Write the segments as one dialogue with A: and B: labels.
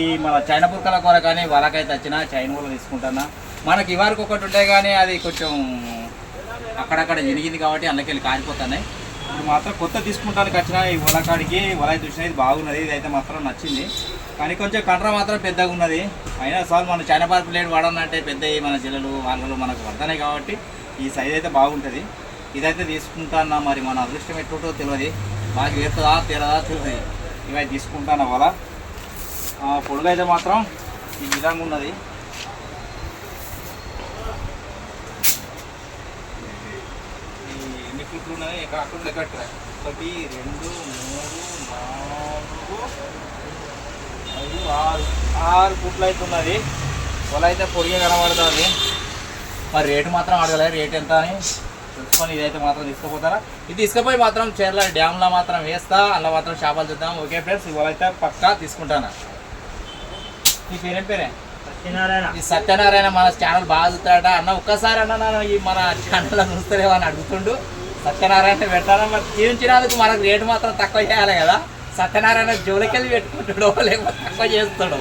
A: ఈ మన చైనా బుర్కల కూర కానీ వాళ్ళకైతే వచ్చినా చైన్ కూడా తీసుకుంటున్నా మనకి ఇవరకు ఒకటి ఉంటే కానీ అది కొంచెం అక్కడక్కడ జరిగింది కాబట్టి అందుకెళ్ళి కారిపోతున్నాయి. ఇప్పుడు మాత్రం కొత్త తీసుకుంటానికి వచ్చిన ఈ వలకాడికి వల చూసిన ఇది బాగున్నది. ఇది అయితే మాత్రం నచ్చింది. కానీ కొంచెం కంట్ర మాత్రం పెద్దగా ఉన్నది. అయినా సార్ మన చైనా పార్క్ ప్లేట్ వాడాలంటే పెద్ద మన జిల్లలు వాళ్ళలు మనకు పడతాయి కాబట్టి ఈ సైజ్ అయితే బాగుంటుంది. ఇదైతే తీసుకుంటానా మరి మన అదృష్టం ఎట్టుంటో తెలియదు బాగా వేస్తుందా తీరదా తెలియదు ఇవైతే తీసుకుంటాను వల? పొడుగు అయితే మాత్రం ఈ విధంగా ఉన్నది. ఎన్ని ఫుట్లు ఉన్నాయి? ఎక్కడ అక్కడ లెక్క ఒకటి రెండు మూడు నాలుగు ఐదు ఆరు. ఆరు ఫుట్లు అయితే ఉన్నది. పొల అయితే పొడిగా కనబడుతుంది. మరి రేటు మాత్రం అడగలేదు రేట్ ఎంత అని తెలుసుకొని ఇదైతే మాత్రం తీసుకుపోతారా? ఇది తీసుకుపోయి మాత్రం చీరల డ్యామ్లో మాత్రం వేస్తా. అందులో మాత్రం చేపలు చూద్దాం. ఓకే ఫ్రెండ్స్ ఇవాళ అయితే పక్కా తీసుకుంటాను. నీ పేరేం పేరే?
B: సత్యనారాయణ.
A: ఈ సత్యనారాయణ మన ఛానల్ బాగా చూస్తాడట. అన్న ఒక్కసారి అన్న నన్ను ఈ మన ఛానల్ చూస్తారేమో అని అడుగుతుండు. సత్యనారాయణ పెట్టాలా? మరి తీర్చినందుకు మనకు రేటు మాత్రం తక్కువ చేయాలి కదా. సత్యనారాయణ జోలికెళ్ళి పెట్టుకుంటాడో లేకపోతే తక్కువ చేస్తాడు?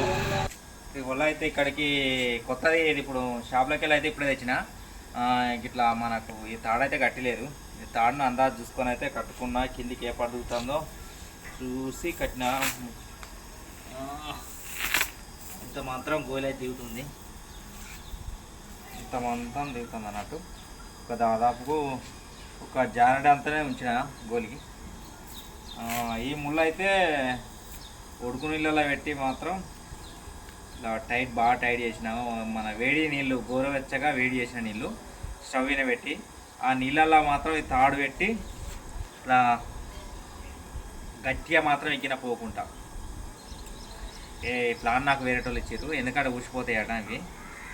A: ఇవాళ అయితే ఇక్కడికి కొత్తది ఇది ఇప్పుడు షాప్లోకి వెళ్ళి అయితే ఇప్పుడే తెచ్చిన. ఆ, ఇట్లా మనకు ఈ తాడైతే కట్టలేదు. ఈ తాడును అందాజు చూసుకొని అయితే కట్టుకున్నా కిందికి ఏ పడుతుందో చూసి కట్టిన. ఆ, ఇంత మాత్రం గోలి అయితే దిగుతుంది. ఇంత మాత్రం దిగుతుంది అన్నట్టు. ఒక దాదాపు ఒక జానడి అంతనే ఉంచిన గోలికి. ఈ ముళ్ళు అయితే ఉడుకు నీళ్ళలో పెట్టి మాత్రం ఇలా టైట్ బాగా టైట్ చేసిన మన వేడి నీళ్ళు గోరువెచ్చగా వేడి చేసిన నీళ్ళు స్టవ్ మీద పెట్టి ఆ నీళ్ళల్లో మాత్రం ఈ తాడు పెట్టి ఇట్లా గట్టిగా మాత్రం ఎక్కిన పోకుండా ప్లాన్ నాకు వేరే వాళ్ళు ఇచ్చారు ఎందుకంటే ఊసిపోతాయి అట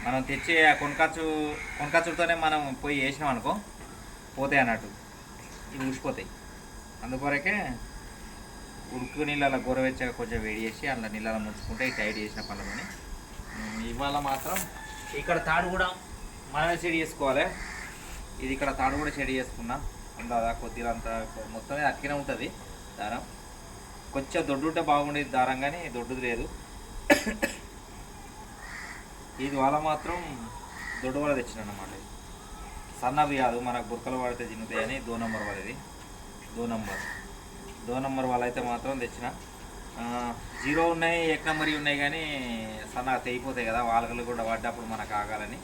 A: మనం తెచ్చి ఆ కొనకచ్చు కొనకచ్చుతోనే మనం పోయి వేసినాం అనుకో పోతాయి అన్నట్టు. ఇవి ఊసిపోతాయి అందుకొరకే ఉడుకు నీళ్ళలో గోరవెచ్చగా కొంచెం వేడి చేసి అందులో నీళ్ళలో ముంచుకుంటే ఈ టైట్ చేసిన పనులని. ఇవాళ మాత్రం ఇక్కడ తాడు కూడా మనమే చెడి చేసుకోవాలి. ఇది ఇక్కడ తాడు కూడా చెడి చేసుకున్నాం. అందా కొద్దిగా అంత మొత్తమే అతికినే ఉంటుంది దారం. కొంచెం దొడ్డు ఉంటే బాగుండేది దారం కానీ దొడ్డుది లేదు. ఇది వాళ్ళ మాత్రం దొడ్డు వల్ల తెచ్చిన అన్నమాట ఇది. సన్నవి కాదు మనకు బుర్కలు పడితే తిన్నుతాయి దో నంబర్ వాళ్ళది దో నంబర్. దో నంబర్ వాళ్ళైతే మాత్రం తెచ్చిన. జీరో ఉన్నాయి ఎక్ నెంబర్ ఉన్నాయి కానీ సన్నగా తెగిపోతాయి కదా వాళ్ళకి కూడా పడ్డప్పుడు మనకు ఆగాలని.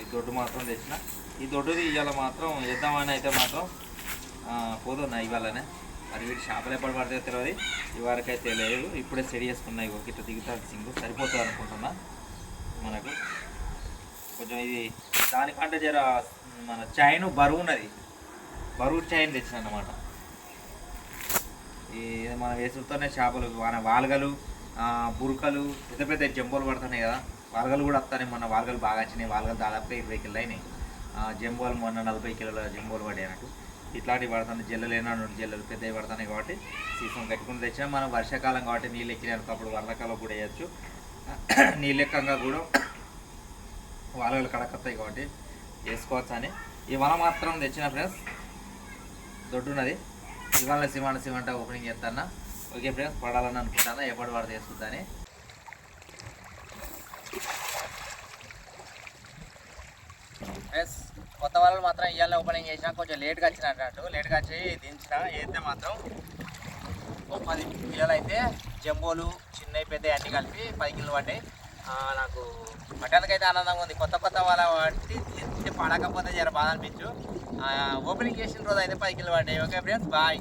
A: ఈ దొడ్డు మాత్రం తెచ్చిన. ఈ దొడ్డుది ఇవాళ మాత్రం వేద్దామని అయితే మాత్రం పోతున్నా ఇవాళనే మరి వీటి షాపులు ఎప్పుడు పడితే తెలియదు ఇవరకైతే లేదు. ఇప్పుడే సెడి చేసుకున్నాయి ఒక ఇట్లా దిగుతా సింగు. సరిపోతుంది అనుకుంటున్నా మనకు. కొంచెం ఇది దానికంటే జర మన చైన్ బరువు ఉన్నది. బరువు చైన్ తెచ్చిన అనమాట ఈ మనం వేసులతోనే చేపలు మన వాల్గలు బురుకలు బురకలు పెద్ద పెద్ద జంబోలు పడుతున్నాయి కదా. వాల్గలు కూడా వస్తాయి మన వాల్గలు బాగా వచ్చినాయి. వాల్గలు దాదాపుగా ఇరవై కిలో అయినాయి. ఆ, జంబోలు మొన్న నలభై కిలోల జంబోలు పడ్డాయి అన్నట్టు ఇట్లాంటివి పడుతున్నాయి జల్లలు ఏనా నుండి జల్లలు పెద్దవి పడుతున్నాయి కాబట్టి సీసం కట్టుకుని తెచ్చినా మనం వర్షాకాలం కాబట్టి నీళ్ళు ఎక్కినాక అప్పుడు వర్షాకాలం కూడా వేయచ్చు. నీళ్ళెక్కంగా కూడా వాల్గలు కడకొస్తాయి కాబట్టి వేసుకోవచ్చు అని. ఇవాళ మాత్రం తెచ్చిన ఫ్రెండ్స్ దొడ్డున్నది. ఇవాళ సిమెంట్ సిమెంట్ ఓపెనింగ్ చేస్తాను? ఓకే ఫ్రెండ్స్ పడాలని అనుకుంటాను? ఎప్పటి వాడు తీసుకుంటానే ఫ్రెండ్స్ కొత్త వాళ్ళు మాత్రం ఇవాళ ఓపెనింగ్ చేసినా కొంచెం లేట్గా వచ్చిన అన్నట్టు లేట్గా వచ్చి దించిన వేస్తే మాత్రం ఒక పది కిలోలు అయితే జంబోలు చిన్నవి పెద్ద అన్ని కలిపి పది కిలోలు పడ్డాయి. నాకు పట్టడానికి అయితే ఆనందంగా ఉంది. కొత్త కొత్త వాళ్ళ వాటి పడకపోతే జర బాధ అనిపించు. ఓపెనింగ్ చేసిన రోజు అయితే పది కిలో పడ్డాయి. Okay friends bye